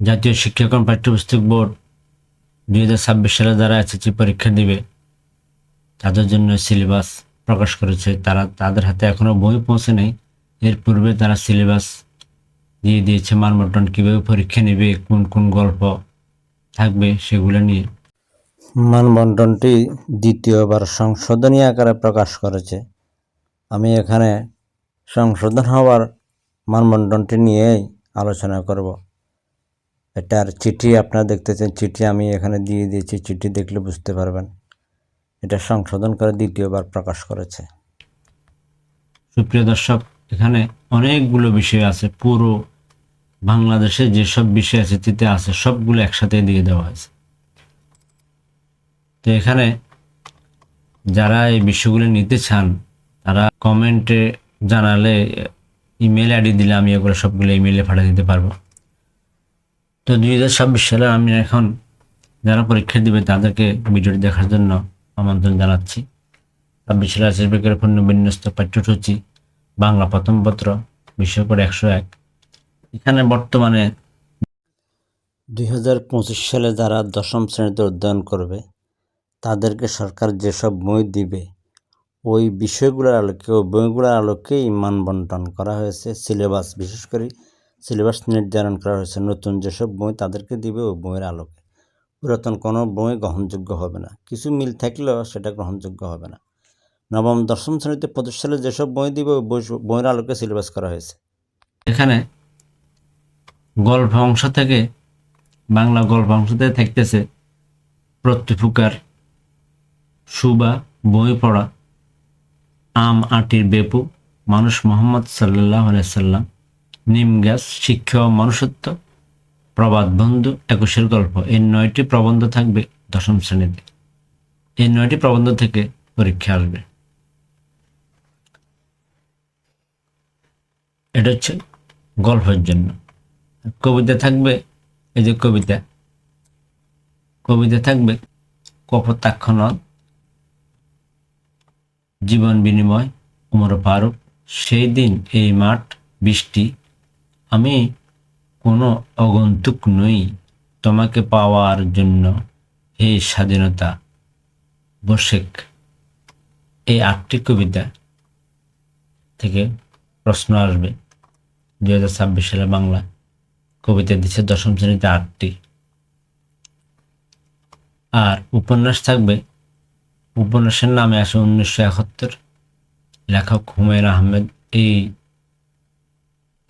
জাতীয় শিক্ষাক্রম পাঠ্যপুস্তক বোর্ড দুই হাজার ছাব্বিশ সালে যারা এসএসসি পরীক্ষা দিবে। তাদের জন্য সিলেবাস প্রকাশ করেছে। তারা, তাদের হাতে এখনও বই পৌঁছে নেই। এর পূর্বে তারা সিলেবাস দিয়ে দিয়েছে মানবন্টন কীভাবে পরীক্ষা নেবে, কোন কোন গল্প থাকবে সেগুলো নিয়ে। মানবন্টনটি দ্বিতীয়বার সংশোধনী আকারে প্রকাশ করেছে। আমি এখানে সংশোধন হওয়ার মানবন্টনটি নিয়েই আলোচনা করব। এটার চিঠি আপনারা দেখতেছেন, চিঠি আমি এখানে দিয়ে দিয়েছি, চিঠি দেখলে বুঝতে পারবেন। এটা সংশোধন করে দ্বিতীয়বার প্রকাশ করেছে। সুপ্রিয় দর্শক, এখানে অনেকগুলো বিষয় আছে। পুরো বাংলাদেশে যেসব বিষয় আছে তিতে আছে, সবগুলো একসাথে দিয়ে দেওয়া হয়েছে। তো এখানে যারা এই বিষয়গুলো নিতে চান, তারা কমেন্টে জানালে, ইমেল আইডি দিলে আমি এগুলো সবগুলো ইমেলে পাঠিয়ে দিতে পারব। তো দুই হাজার ছাব্বিশ সালে আমি এখন যারা পরীক্ষা দিবে তাদেরকে ভিডিওটি দেখার জন্য আমন্ত্রণ জানাচ্ছি। ছাব্বিশ সালে আশিস বেকারের পূর্ণ বিন্যস্ত পাঠ্যসূচি, বাংলা প্রথম পত্র বিষয় একশো এক। এখানে বর্তমানে দুই হাজার পঁচিশ সালে যারা দশম শ্রেণীতে অধ্যয়ন করবে, তাদেরকে সরকার যেসব বই দিবে, ওই বিষয়গুলোর আলোকে ওই বইগুলোর আলোকেই মান বন্টন করা হয়েছে, সিলেবাস। বিশেষ করে সিলেবাস নির্ধারণ করা হয়েছে। নতুন যেসব বই তাদেরকে দিবে ওই বইয়ের আলোকে। পুরাতন কোনো বই গ্রহণযোগ্য হবে না। কিছু মিল থাকলেও সেটা গ্রহণযোগ্য হবে না। নবম, দশম শ্রেণীতে পঁচিশ সালে যেসব বই দিবে ওই বই বইয়ের আলোকে সিলেবাস করা হয়েছে। এখানে গল্প অংশ থেকে বাংলা গল্প অংশ থেকে থাকতেছে প্রত্যুপকার সুবা, বই পড়া, আম, আটির বেপু, মানুষ মোহাম্মদ সাল্লাহ সাল্লাম। নিম গ্যাস শিক্ষা ও মনুষ্যত্ব, প্রবাদ বন্ধু, একুশের গল্প। এই নয়টি প্রবন্ধ থাকবে দশম শ্রেণীতে। এই নয়টি প্রবন্ধ থেকে পরীক্ষা আসবে। এটা হচ্ছে গল্পের জন্য। কবিতা থাকবে, এই যে কবিতা। কবিতা থাকবে কপোতাক্ষ নদ জীবন বিনিময়, উমর ফারুক। সেই দিন এই মাঠ, বৃষ্টি আমি কোনো অগন্তুক নই তোমাকে পাওয়ার জন্য। হে স্বাধীনতা, বসেক। এই আটটি কবিতা থেকে প্রশ্ন আসবে। দুই হাজার ছাব্বিশ সালে বাংলা কবিতা দিচ্ছে দশম শ্রেণীতে আটটি। আর উপন্যাস থাকবে, উপন্যাসের নামে আসে উনিশশো একাত্তর। লেখক হুমায়ুন আহমেদ এই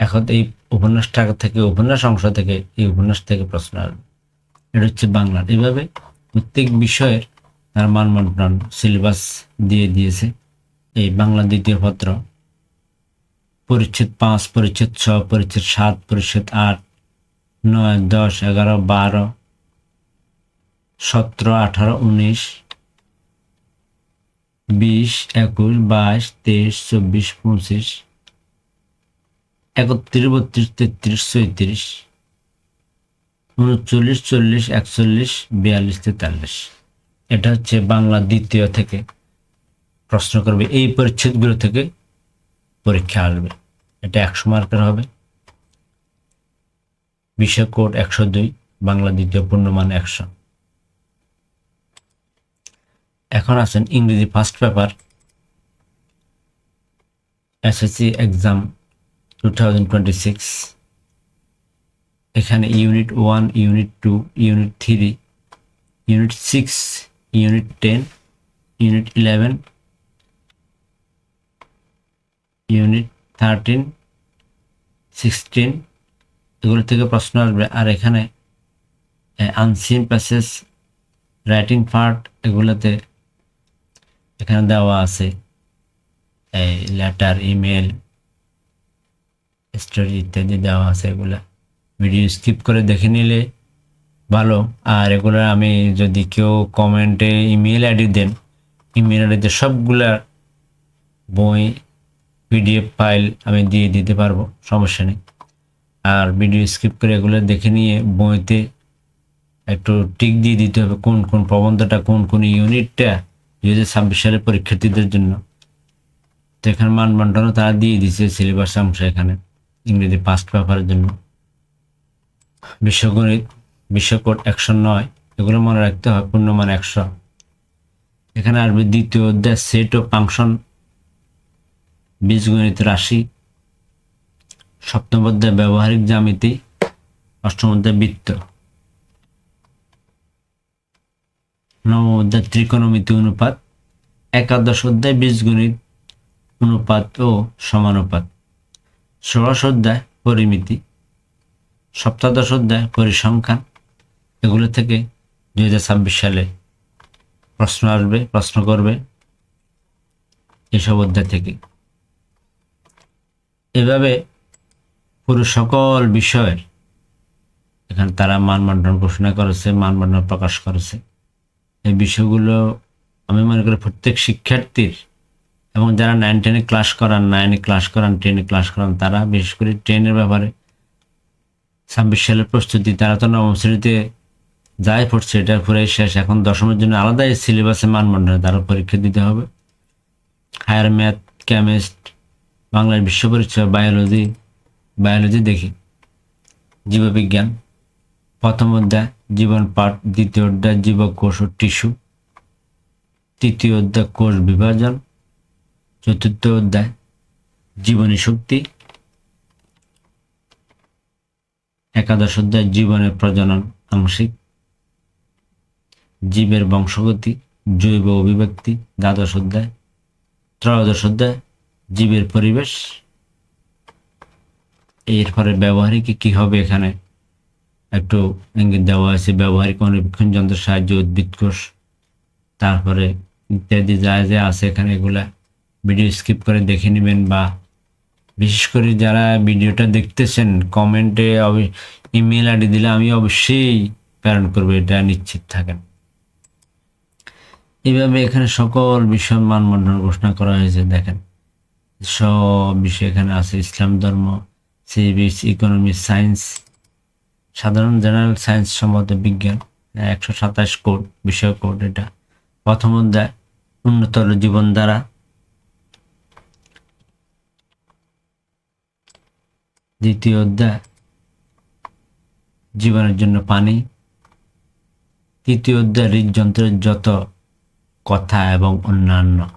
এখন এই উপন্যাসটা থেকে, উপন্যাস অংশ থেকে, এই উপন্যাস থেকে প্রশ্ন আসবে। এটা হচ্ছে বাংলা এইভাবে প্রত্যেক বিষয়ের তার মানবন্টন সিলেবাস দিয়ে দিয়েছে। এই বাংলা দ্বিতীয় পত্র, পরিচ্ছেদ পাঁচ, পরিচ্ছেদ ছ, পরিচ্ছেদ সাত, পরিচ্ছেদ আট, নয়, দশ, এগারো, বারো, সতেরো, আঠারো, উনিশ, বিশ, একুশ, বাইশ, তেইশ, চব্বিশ, পঁচিশ একত্রিশ বত্রিশ তেত্রিশ চৌত্রিশ উনচল্লিশ চল্লিশ, একচল্লিশ, বিয়াল্লিশ, তেতাল্লিশ। এটা হচ্ছে বাংলা দ্বিতীয় থেকে প্রশ্ন করবে, এই পরিচ্ছেদগুলো থেকে পরীক্ষা আসবে। এটা একশো মার্কের হবে। বিষয় কোড একশো দুই, বাংলা দ্বিতীয় পূর্ণমান একশো। এখন আছেন ইংরেজি first paper, SSC exam two এখানে unit one unit two unit three unit six unit ten unit eleven unit thirteen sixteen এগুলো থেকে প্রশ্ন আসবে। আর এখানে আনসিন প্যাসেজ রাইটিং পার্ট এগুলোতে এখানে দেওয়া আছে। এই লেটার ইমেল স্টোরি ইত্যাদি দেওয়া আছে এগুলা। ভিডিও স্কিপ করে দেখে নিলে ভালো। আর এগুলো আমি যদি কেউ কমেন্টে ইমেল আইডি দেন ইমেল আইডিতে সবগুলা বই, পিডিএফ ফাইল আমি দিয়ে দিতে পারব, সমস্যা নেই। আর ভিডিও স্কিপ করে এগুলো দেখে নিয়ে বইতে একটু টিক দিয়ে দিতে হবে কোন কোন প্রবন্ধটা, কোন কোন ইউনিটটা দুই হাজার ছাব্বিশ সালের পরীক্ষার্থীদের জন্য। তো এখানে মানবন্টনও তারা দিয়ে দিচ্ছে সিলেবাস অংশ এখানে। ইংরেজি ফার্স্ট পেপারের জন্য। বিশ্বগণিত বিশ্বকোট একশো নয়, এগুলো মনে রাখতে হয়, পূর্ণমান একশো। এখানে আসবে দ্বিতীয় অধ্যায় সেট ও ফাংশন বীজগণিত রাশি। সপ্তম অধ্যায়, ব্যবহারিক জ্যামিতি। অষ্টম অধ্যায়, বৃত্ত। নবম অধ্যায়, ত্রিকোণমিতি অনুপাত। একাদশ অধ্যায়, বীজগণিত অনুপাত ও সমানুপাত। ষোড়শ অধ্যায় পরিমিতি, সপ্তাদশ অধ্যায় পরিসংখ্যান, এগুলো থেকে দুই হাজার ছাব্বিশ সালে প্রশ্ন আসবে, প্রশ্ন করবে এসব অধ্যায় থেকে। এভাবে পুরো সকল বিষয়ের এখানে তারা মানবন্টন ঘোষণা করেছে মানবন্টন প্রকাশ করেছে। এই বিষয়গুলো আমি মনে করি প্রত্যেক শিক্ষার্থীর এবং যারা নাইন টেনে ক্লাস করান নাইনে ক্লাস করান টেনে ক্লাস করান, তারা বিশেষ করে ট্রেনের ব্যাপারে ছাব্বিশ সালের প্রস্তুতি, তারা তো নবম শ্রেণীতে যাই পড়ছে, এটা পুরাই শেষ। এখন দশমের জন্য আলাদা সিলেবাসে মানবন্ধনে তারা পরীক্ষা দিতে হবে। হায়ার ম্যাথ কেমিস্ট বাংলার বিশ্ব পরিচয় বায়োলজি বায়োলজি দেখি। জীববিজ্ঞান, প্রথম অধ্যায়, জীবন পাঠ, দ্বিতীয় অধ্যায়, জীবকোষ ও টিস্যু, তৃতীয় অধ্যায়, কোষ বিভাজন চতুর্থ অধ্যায়, জীবনী শক্তি। একাদশ অধ্যায়, জীবনের প্রজনন আংশিক। জীবের বংশগতি, জৈব অভিব্যক্তি, দ্বাদশ অধ্যায়। ত্রয়োদশ অধ্যায়, জীবের পরিবেশ। এরপরে ব্যবহারিক কি হবে এখানে? একটু ইঙ্গিত দেওয়া আছে, ব্যবহারিক অনুবীক্ষণ যন্ত্রের সাহায্যে উদ্ভিদ কোষ, তারপরে ইত্যাদি যা যা আছে এখানে এগুলা। ভিডিও স্কিপ করে দেখে নেবেন বা বিশেষ করে যারা ভিডিওটা দেখতেছেন কমেন্টে ইমেল আইডি দিলে আমি অবশ্যই প্রেরণ করব, এটা নিশ্চিত থাকেন। এইভাবে এখানে সকল বিষয় মানবন্ধন ঘোষণা করা হয়েছে, দেখেন। সব বিষয় এখানে আছে, ইসলাম ধর্ম, সিভিক্স, ইকোনমি, সায়েন্স, সাধারণ জেনারেল সায়েন্স সম্বন্ধে বিজ্ঞান, একশো সাতাশ কোড, বিষয় কোড এটা। প্রথম অধ্যায়, উন্নতর জীবনধারা দ্বিতীয় অধ্যায়, জীবনের জন্য পানি। তৃতীয় অধ্যায়, হৃদযন্ত্রের যত কথা এবং অন্যান্য।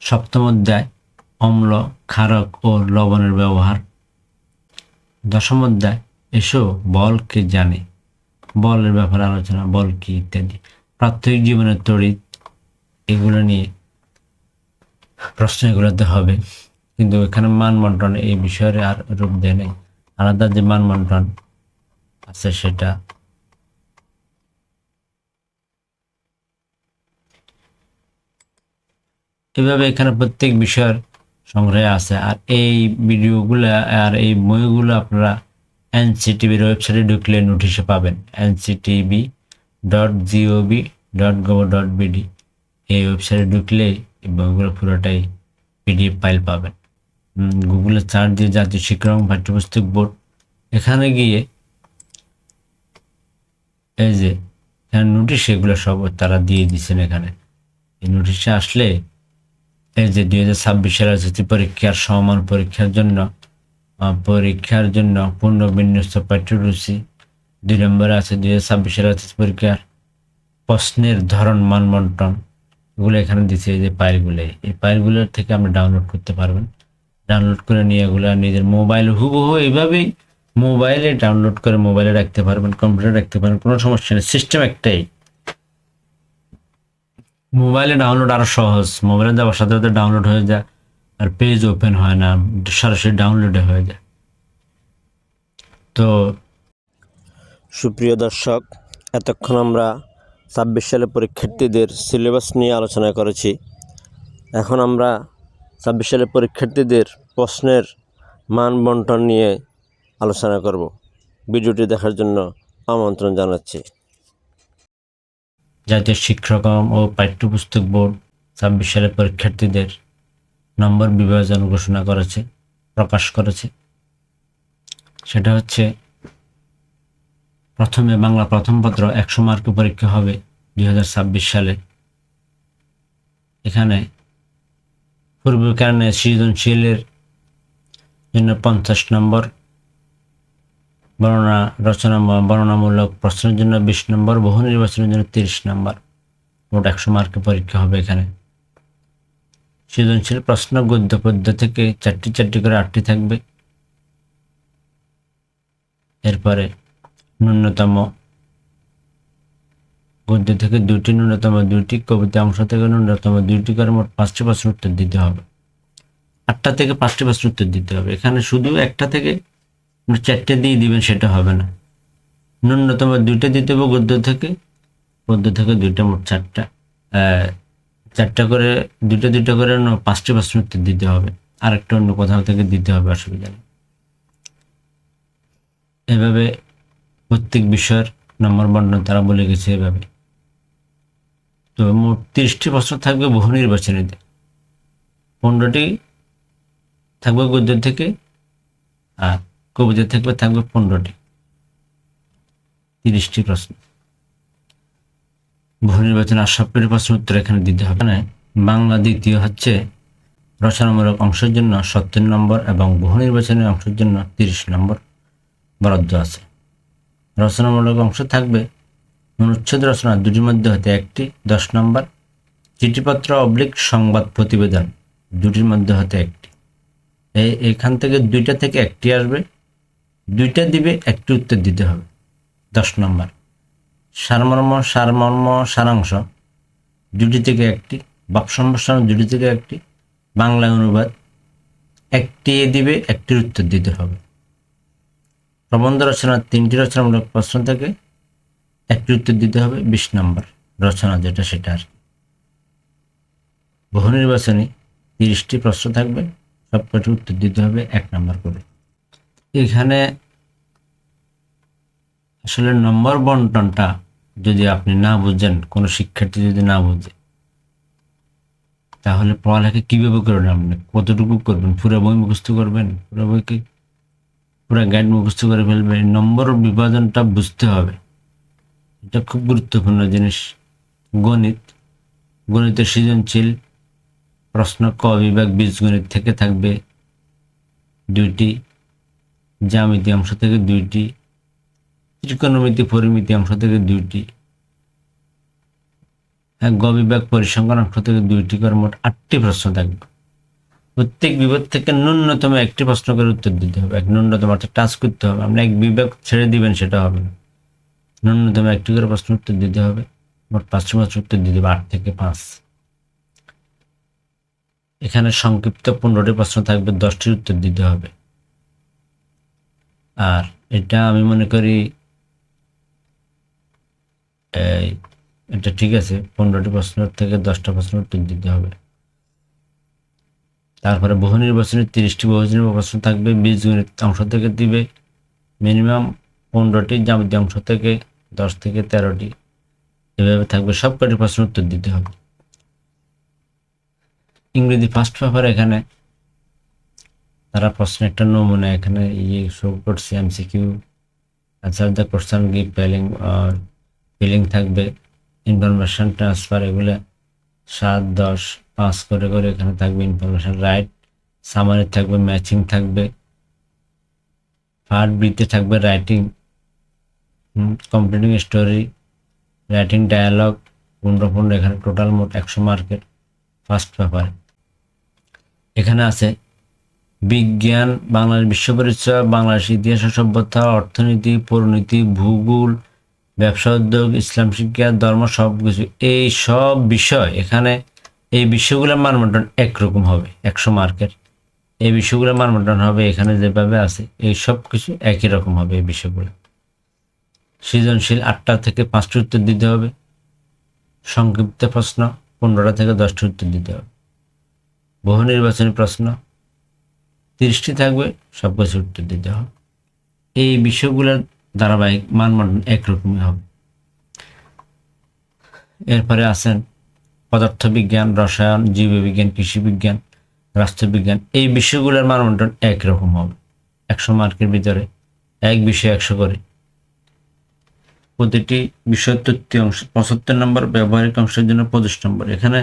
সপ্তম অধ্যায়, অম্ল, ক্ষারক ও লবণের ব্যবহার। দশম অধ্যায়, এসো বলকে জানে? বলের ব্যাপারে আলোচনা, বল কি ইত্যাদি। প্রাত্যহিক জীবনের তড়িৎ, এগুলো নিয়ে প্রশ্ন এগুলোতে হবে। কিন্তু এখানে মান মানবন্টন এই বিষয়ের আর রূপ দেয় নেই। আলাদা যে মান মানবন্টন আছে সেটা। এভাবে এখানে প্রত্যেক বিষয়ের সংগ্রহে আছে। আর এই ভিডিওগুলো আর এই বইগুলো আপনারা এনসিটিভির ওয়েবসাইটে ঢুকলে নোটিশে পাবেন। NCTB dot GOV dot gov dot BD. এই ওয়েবসাইটে ঢুকলে এই বইগুলো পুরোটাই পিডিএফ ফাইল পাবেন। গুগলে সার্চ দিয়ে জাতীয় শিক্ষা এবং পাঠ্যপুস্তক বোর্ড। এখানে গিয়ে এই যে, এখানে নোটিশ এগুলো সব তারা দিয়ে দিচ্ছেন এখানে। এই নোটিশে আসলে এই যে দুই হাজার ছাব্বিশ সালের জাতীয় পরীক্ষার সমান পরীক্ষার জন্য পরীক্ষার জন্য পূর্ণ বিন্যস্ত পাঠ্যসূচি দুই নম্বরে আছে দুই হাজার ছাব্বিশ সালের পরীক্ষার প্রশ্নের ধরন মানবন্টন এগুলো এখানে দিচ্ছে এই যে ফাইলগুলো এই ফাইলগুলোর থেকে আপনি ডাউনলোড করতে পারবেন। ডাউনলোড করে নিয়ে এগুলো নিজের মোবাইল হুবহু এইভাবেই মোবাইলে ডাউনলোড করে মোবাইলে রাখতে পারবেন কম্পিউটারে রাখতে পারবেন, কোনো সমস্যা নেই। সিস্টেম একটাই। মোবাইলে ডাউনলোড আরও সহজ। মোবাইলে দেওয়ার সাথে সাথে ডাউনলোড হয়ে যায়, আর পেজ ওপেন হয় না, সরাসরি ডাউনলোডে হয়ে যায়। তো সুপ্রিয় দর্শক, এতক্ষণ আমরা ছাব্বিশ সালে পরীক্ষার্থীদের সিলেবাস নিয়ে আলোচনা করেছি। এখন আমরা ছাব্বিশ সালের পরীক্ষার্থীদের প্রশ্নের মান বন্টন নিয়ে আলোচনা করব। ভিডিওটি দেখার জন্য আমন্ত্রণ জানাচ্ছি। জাতীয় শিক্ষাক্রম ও পাঠ্যপুস্তক বোর্ড ছাব্বিশ সালের পরীক্ষার্থীদের নম্বর বিভাজন ঘোষণা করেছে, প্রকাশ করেছে। সেটা হচ্ছে, প্রথমে বাংলা প্রথম পত্র একশো মার্কের পরীক্ষা হবে দু হাজার ছাব্বিশ সালে। এখানে পূর্ব কারণে সৃজনশীলের জন্য পঞ্চাশ নম্বর বর্ণনা রচনা বর্ণনামূলক প্রশ্নের জন্য বিশ নম্বর, বহু নির্বাচনের জন্য তিরিশ নম্বর। মোট একশো মার্কের পরীক্ষা হবে এখানে। সৃজনশীল প্রশ্ন গদ্য পদ্য থেকে চারটি চারটি করে আটটি থাকবে। এরপরে ন্যূনতম গদ্য থেকে দুটি ন্যূনতম দুটি কবিতা অংশ থেকে ন্যূনতম দুইটি করে মোট পাঁচটি প্রশ্ন উত্তর দিতে হবে। আটটা থেকে পাঁচটি প্রশ্ন উত্তর দিতে হবে। এখানে শুধু একটা থেকে চারটে দিয়ে দিবেন, সেটা হবে না। ন্যূনতম দুইটা দিতে হবে গদ্য থেকে গদ্য থেকে দুইটা মোট চারটা। চারটা করে দুটো দুটো করে পাঁচটি প্রশ্ন উত্তর দিতে হবে। আরেকটা অন্য কোথাও থেকে দিতে হবে, অসুবিধা নেই। এভাবে প্রত্যেক বিষয়ের নম্বর বন্টন তারা বলে গেছে এভাবে। তো মোট তিরিশটি প্রশ্ন থাকবে বহু নির্বাচনীতে পনেরোটি থাকবে গদ্য থেকে আর কবিতা থেকে থাকবে পনেরোটি। তিরিশটি প্রশ্ন। বহু নির্বাচন আর সবকটি প্রশ্ন উত্তর এখানে দিতে হবে। না বাংলা দ্বিতীয় হচ্ছে রচনামূলক অংশের জন্য সত্তর নম্বর এবং বহু নির্বাচনের অংশের জন্য তিরিশ নম্বর বরাদ্দ আছে। রচনামূলক অংশ থাকবে অনুচ্ছেদ রচনা দুটির মধ্যে হতে একটি, দশ নম্বর, চিঠিপত্র অবলিক সংবাদ প্রতিবেদন দুটির মধ্যে হতে একটি। এই এখান থেকে দুইটা থেকে একটি আসবে, দুইটা দিবে, একটি উত্তর দিতে হবে। দশ নম্বর, সারমর্ম সারমর্ম, সারাংশ দুটি থেকে একটি, বাক সম্ভাষণ দুটি থেকে একটি, বাংলা অনুবাদ একটি এ দিবে, একটির উত্তর দিতে হবে। প্রবন্ধ রচনার তিনটি রচনামূলক প্রশ্ন থেকে একটি উত্তর দিতে হবে, বিশ নম্বর রচনা যেটা সেটা আর বহু নির্বাচনী তিরিশটি প্রশ্ন থাকবে, সবকটি উত্তর দিতে হবে এক নম্বর করে। এখানে আসলে নম্বর বন্টনটা যদি আপনি না বুঝেন, কোনো শিক্ষার্থী যদি না বুঝে, তাহলে পড়ালেখা কীভাবে করবেন আপনি? কতটুকু করবেন? পুরো বই মুখস্থ করবেন? পুরো বইকে পুরো গাইড মুখস্থ করে ফেলবেন? নম্বর বিভাজনটা বুঝতে হবে। এটা খুব গুরুত্বপূর্ণ জিনিস। গণিত, গণিতের সৃজনশীল প্রশ্ন ক বিভাগ বীজগণিত থেকে থাকবে দুইটি, জ্যামিতি অংশ থেকে দুইটি, ত্রিকোণমিতি পরিমিতি অংশ থেকে দুইটি গ বিভাগ পরিসংখ্যান অংশ থেকে দুইটি করে মোট আটটি প্রশ্ন থাকবে। প্রত্যেক বিভাগ থেকে ন্যূনতম একটি প্রশ্ন করে উত্তর দিতে হবে। এক ন্যূনতম অর্থাৎ টাচ করতে হবে। আপনি এক বিভাগ ছেড়ে দিবেন, সেটা হবে না। ন্যূনতম একটি করে প্রশ্ন উত্তর দিতে হবে। মোট পাঁচটি প্রশ্ন উত্তর দিতে হবে, আট থেকে পাঁচ। এখানে সংক্ষিপ্ত পনেরোটি প্রশ্ন থাকবে দশটির উত্তর দিতে হবে। আর এটা আমি মনে করি এটা ঠিক আছে, পনেরোটি প্রশ্ন থেকে দশটা প্রশ্ন উত্তর দিতে হবে। তারপরে বহু নির্বাচনের তিরিশটি বহু প্রশ্ন থাকবে, বীজগণিত অংশ থেকে দিবে। মিনিমাম পনেরোটি জ্যামিতি অংশ থেকে দশ থেকে তেরোটি। এভাবে থাকবে, সব কটি প্রশ্ন উত্তর দিতে হবে। ইংরেজি ফার্স্ট পেপার এখানে, তারা প্রশ্ন একটা নমুনা এখানে ইয়ে শো করছে MCQ answer the question give Pelling filling থাকবে। ইনফরমেশন ট্রান্সফার এগুলো সাত, দশ, পাঁচ করে করে এখানে থাকবে ইনফরমেশন রাইট সামারি থাকবে ম্যাচিং থাকবে। পার্ট বিতে থাকবে writing completing story writing dialogue পনেরো এখানে টোটাল মোট একশো মার্কের ফার্স্ট পেপার এখানে আছে, বিজ্ঞান, বাংলাদেশ বিশ্ব পরিচয়, বাংলাদেশ ইতিহাস সভ্যতা, অর্থনীতি, পরিণতি, ভূগোল, ব্যবসা, উদ্যোগ, ইসলাম, শিক্ষা, ধর্ম সব কিছু এই সব বিষয় এখানে, এই বিষয়গুলোর মানবন্টন একরকম হবে, একশো মার্কের। এই বিষয়গুলোর মানবন্টন হবে এখানে যেভাবে আছে, এই সব কিছু একই রকম হবে এই বিষয়গুলো। সৃজনশীল আটটা থেকে পাঁচটা উত্তর দিতে হবে। সংক্ষিপ্ত প্রশ্ন, পনেরোটা থেকে দশটা উত্তর দিতে হবে। বহু নির্বাচনী প্রশ্ন, তিরিশটি থাকবে সব কিছু উত্তর দিতে হবে। এই বিষয়গুলোর ধারাবাহিক মানবন্টন একরকমই হবে। এরপরে আছেন পদার্থবিজ্ঞান, রসায়ন, জীববিজ্ঞান, কৃষিবিজ্ঞান, রাষ্ট্রবিজ্ঞান। এই বিষয়গুলোর মানবন্টন একরকম হবে। একশো মার্কের ভিতরে এক বিষয় একশো করে। প্রতিটি বিষয় তথ্য অংশ, পঁচাত্তর নম্বর ব্যবহারিক অংশের জন্য পঁচিশ নম্বর। এখানে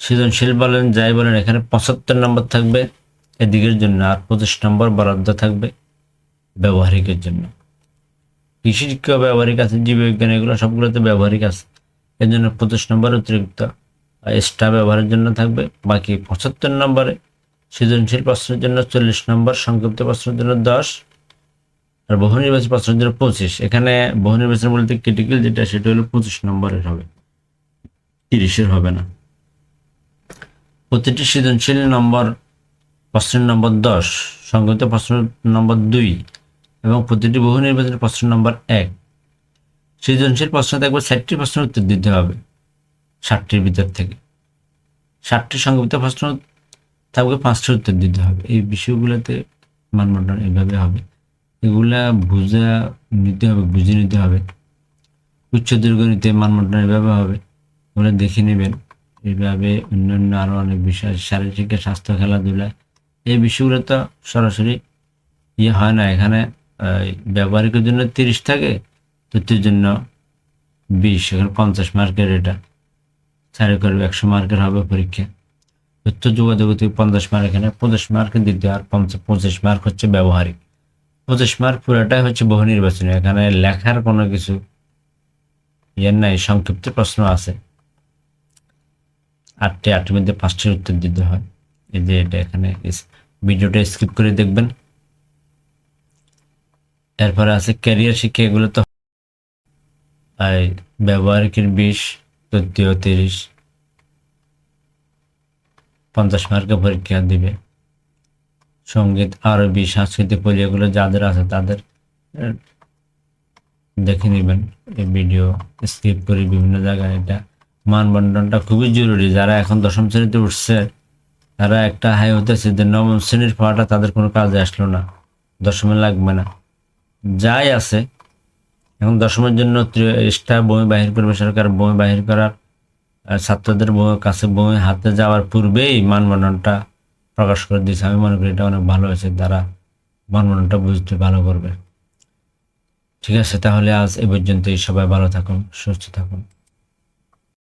সৃজনশীল বলেন, যাই বলেন, এখানে পঁচাত্তর নম্বর থাকবে এদিকের জন্য, আর পঁচিশ নম্বর বরাদ্দ থাকবে ব্যবহারিকের জন্য। কৃষি শিক্ষা ব্যবহারিক আছে, জীববিজ্ঞান, এগুলো সবগুলোতে ব্যবহারিক আছে। এর জন্য পঁচিশ নম্বর অতিরিক্ত এক্সট্রা ব্যবহারের জন্য থাকবে বাকি পঁচাত্তর নম্বরে সৃজনশীল প্রশ্নের জন্য চল্লিশ নম্বর, সংক্ষিপ্ত প্রশ্নের জন্য দশ আর বহু নির্বাচন প্রশ্নের জন্য পঁচিশ, এখানে বহু নির্বাচন বলতে ক্রিটিক্যাল যেটা সেটা হলো পঁচিশ নম্বরের হবে। তিরিশের হবে না। প্রতিটি সৃজনশীল নম্বর প্রশ্নের নম্বর দশ সংক্ষিপ্ত প্রশ্ন নম্বর দুই এবং প্রতিটি বহু নির্বাচনের প্রশ্ন নম্বর এক। সৃজনশীল প্রশ্ন থাকবে ষাটটি প্রশ্নের উত্তর দিতে হবে ষাটটির ভিতর থেকে। ষাটটি সংক্ষিপ্ত প্রশ্ন থাকবে পাঁচটি উত্তর দিতে হবে। এই বিষয়গুলোতে মানবন্টন এইভাবে হবে। এগুলা বুঝা নিতে হবে, বুঝে নিতে হবে। উচ্চ দীর্ঘনীতে মানবন্টন এইভাবে হবে ওগুলো দেখে নেবেন। এইভাবে অন্যান্য আরও অনেক বিষয়। শারীরিক শিক্ষা স্বাস্থ্য, খেলাধুলা, এই বিষয়গুলো তো সরাসরি ইয়ে হয় না। এখানে ব্যবহারিকের জন্য তিরিশ থাকে, তথ্যের জন্য বিশ, এখানে পঞ্চাশ মার্কের এটা। চারি করবে একশো মার্কের হবে পরীক্ষা। তথ্য যোগাযোগ থেকে পঞ্চাশ মার্ক, এখানে পঁচিশ মার্ক দিতে আর পঞ্চাশ, পঁচিশ মার্ক হচ্ছে ব্যবহারিক। পঁচিশ মার্ক পুরোটাই হচ্ছে বহু নির্বাচনী। এখানে লেখার কোনো কিছু ইয়ে নাই, সংক্ষিপ্ত প্রশ্ন আছে। আটটি আটটির মধ্যে পাঁচটির উত্তর দিতে হয়। এই যে এটা এখানে ভিডিওটা স্কিপ করে দেখবেন। এরপরে আছে ক্যারিয়ার শিক্ষা এগুলো তো ব্যবহারিকের বিশ তৃতীয় তিরিশ, পঞ্চাশ মার্কের পরীক্ষা দিবে। সংগীত, আরবি, সাংস্কৃতিক বই এগুলো যাদের আছে তাদের দেখে নেবেন। এই ভিডিও স্কিপ করে বিভিন্ন জায়গায় এটা মানবন্ধনটা খুবই জরুরি। যারা এখন দশম শ্রেণীতে উঠছে, তারা একটা হাই হতেছে যে নবম শ্রেণির পড়াটা তাদের কোনো কাজে আসলো না। দশমে লাগবে না। যাই আছে, এখন দশমের জন্য এক্সট্রা বই বাহির করবে সরকার। বই বাহির করার ছাত্রদের কাছে বই হাতে যাওয়ার পূর্বেই মানবন্ধনটা প্রকাশ করে দিয়েছে। আমি মনে করি এটা অনেক ভালো হয়েছে, তারা বর্ণনাটা বুঝতে ভালো করবে। ঠিক আছে, তাহলে আজ এ পর্যন্তই। সবাই ভালো থাকুন, সুস্থ থাকুন।